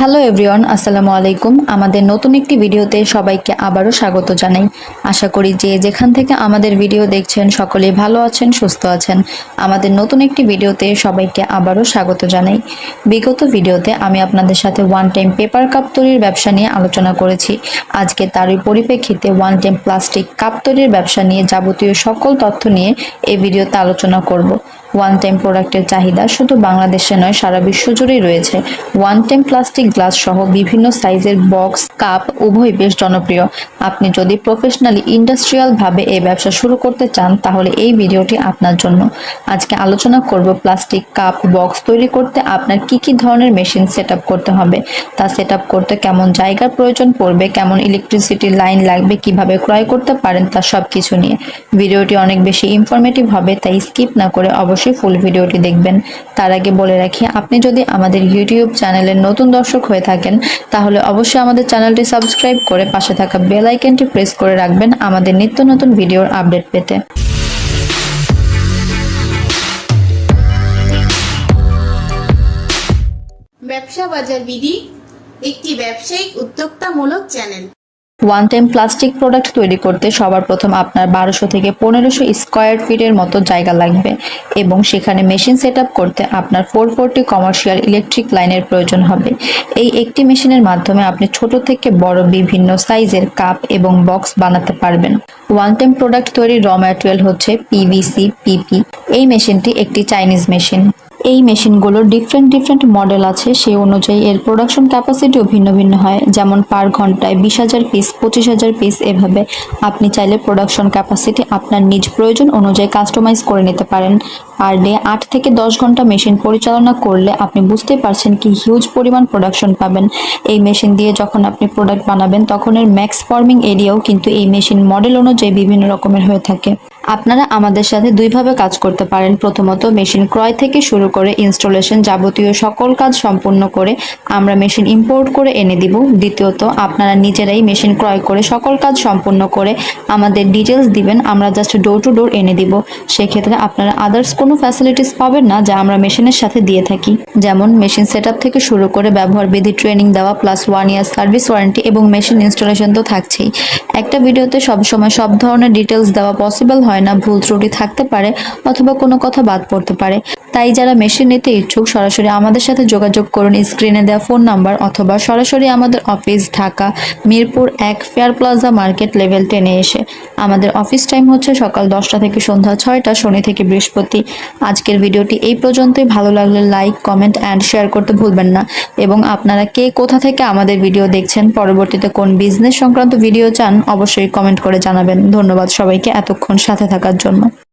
Hello everyone, আসসালামু আলাইকুম। আমাদের নতুন একটি ভিডিওতে সবাইকে আবারও স্বাগত জানাই। আশা করি যে যেখান থেকে আমাদের ভিডিও দেখছেন সকলেই ভালো আছেন, সুস্থ আছেন। আমাদের নতুন একটি ভিডিওতে সবাইকে আবারও স্বাগত জানাই। বিগত ভিডিওতে আমি আপনাদের সাথে ওয়ান টাইম পেপার কাপ তৈরির ব্যবসা নিয়ে আলোচনা করেছি। আজকে তারই পরিপ্রেক্ষিতে ওয়ান টাইম প্লাস্টিক কাপ তৈরির ব্যবসা নিয়ে যাবতীয় সকল তথ্য নিয়ে এই ভিডিওতে আলোচনা করব। ওয়ান টাইম প্রোডাক্টের চাহিদা শুধু বাংলাদেশে নয়, সারা বিশ্ব জুড়েই রয়েছে। ওয়ান টাইম প্লাস্টিক গ্লাস সহ বিভিন্ন সাইজের বক্স, কাপ উভয় বেশ জনপ্রিয়। আপনি যদি প্রফেশনালি ইন্ডাস্ট্রিয়াল ভাবে এই ব্যবসা শুরু করতে চান, তাহলে এই ভিডিওটি আপনার জন্য। আজকে আলোচনা করব প্লাস্টিক কাপ বক্স তৈরি করতে আপনার কি কি ধরনের মেশিন সেট করতে হবে, তা সেট করতে কেমন জায়গার প্রয়োজন পড়বে, কেমন ইলেকট্রিসিটি লাইন লাগবে, কীভাবে ক্রয় করতে পারেন, তা সব কিছু নিয়ে। ভিডিওটি অনেক বেশি ইনফরমেটিভ হবে, তাই স্কিপ না করে অবশ্যই ফুল ভিডিওটি দেখবেন। তার আগে বলে রাখি, আপনি যদি আমাদের ইউটিউব চ্যানেলের নতুন দর্শক হয়ে থাকেন, তাহলে অবশ্যই আমাদের চ্যানেলটি সাবস্ক্রাইব করে পাশে থাকা বেল আইকনটি প্রেস করে রাখবেন আমাদের নিত্য নতুন ভিডিওর আপডেট পেতে। ব্যবসা বাজার বিধি, একটি ব্যবসায়িক উদ্যোক্তামূলক channel one time plastic product তৈরি করতে সবার প্রথম আপনার বারোশো থেকে পনেরোশো স্কোয়ার ফিটের মতো জায়গা লাগবে এবং সেখানে মেশিন সেট করতে আপনার ফোর ফোরটি কমার্শিয়াল ইলেকট্রিক লাইনের প্রয়োজন হবে। এই একটি মেশিনের মাধ্যমে আপনি ছোট থেকে বড় বিভিন্ন সাইজের কাপ এবং বক্স বানাতে পারবেন। ওয়ান টাইম প্রোডাক্ট তৈরির র ম্যাটেরিয়াল হচ্ছে পিভিসি পিপি এই মেশিনটি একটি চাইনিজ মেশিন এই মেশিনগুলোর ডিফারেন্ট ডিফারেন্ট মডেল আছে। সেই অনুযায়ী এর প্রোডাকশন ক্যাপাসিটিও ভিন্ন ভিন্ন হয়। যেমন পার ঘন্টায় বিশ হাজার পিস পঁচিশ হাজার পিস এভাবে আপনি চাইলে প্রোডাকশন ক্যাপাসিটি আপনার নিজ প্রয়োজন অনুযায়ী কাস্টমাইজ করে নিতে পারেন। পার ডে আট থেকে দশ ঘণ্টা মেশিন পরিচালনা করলে আপনি বুঝতে পারছেন কি হিউজ পরিমাণ প্রোডাকশন পাবেন। এই মেশিন দিয়ে যখন আপনি প্রোডাক্ট বানাবেন তখন এর ম্যাক্স ফর্মিং এরিয়াও কিন্তু এই মেশিন মডেল অনুযায়ী বিভিন্ন রকমের হয়ে থাকে। আপনারা আমাদের সাথে দুইভাবে কাজ করতে পারেন। প্রথমত, মেশিন ক্রয় থেকে শুরু করে ইনস্টলেশন যাবতীয় সকল কাজ সম্পূর্ণ করে আমরা মেশিন ইম্পোর্ট করে এনে দিব। দ্বিতীয়ত, আপনারা নিজেরাই মেশিন ক্রয় করে সকল কাজ সম্পূর্ণ করে আমাদের ডিটেলস দিবেন, আমরা জাস্ট ডোর টু ডোর এনে দিব। সেক্ষেত্রে আপনারা আদার্স কোনো ফ্যাসিলিটিস পাবেন না যা আমরা মেশিনের সাথে দিয়ে থাকি। যেমন, মেশিন সেট থেকে শুরু করে ব্যবহার বিধি ট্রেনিং দেওয়া plus one year service warranty এবং মেশিন ইনস্টলেশন তো থাকছেই। একটা ভিডিওতে সবসময় সব ধরনের ডিটেলস দেওয়া পসিবল হয় না, ভুল ত্রুটি থাকতে পারে অথবা কোনো কথা বাদ পড়তে পারে। তাই যারা মেশিন নিতে ইচ্ছুক, সরাসরি আমাদের সাথে যোগাযোগ করুন। স্ক্রিনে দেওয়া ফোন নাম্বার অথবা সরাসরি আমাদের অফিস ঢাকা, মিরপুর এক ফেয়ার প্লাজা মার্কেট লেভেল টেনে এসে। আমাদের অফিস টাইম হচ্ছে সকাল দশটা থেকে সন্ধ্যা ছয়টা, শনি থেকে বৃহস্পতি। আজকের ভিডিওটি এই পর্যন্তই। ভালো লাগলে লাইক কমেন্ট অ্যান্ড শেয়ার করতে ভুলবেন না। এবং আপনারা কে কোথা থেকে আমাদের ভিডিও দেখছেন, পরবর্তীতে কোন বিজনেস সংক্রান্ত ভিডিও চান, অবশ্যই কমেন্ট করে জানাবেন। ধন্যবাদ সবাইকে। এতক্ষণ সাথে থাকার জন্য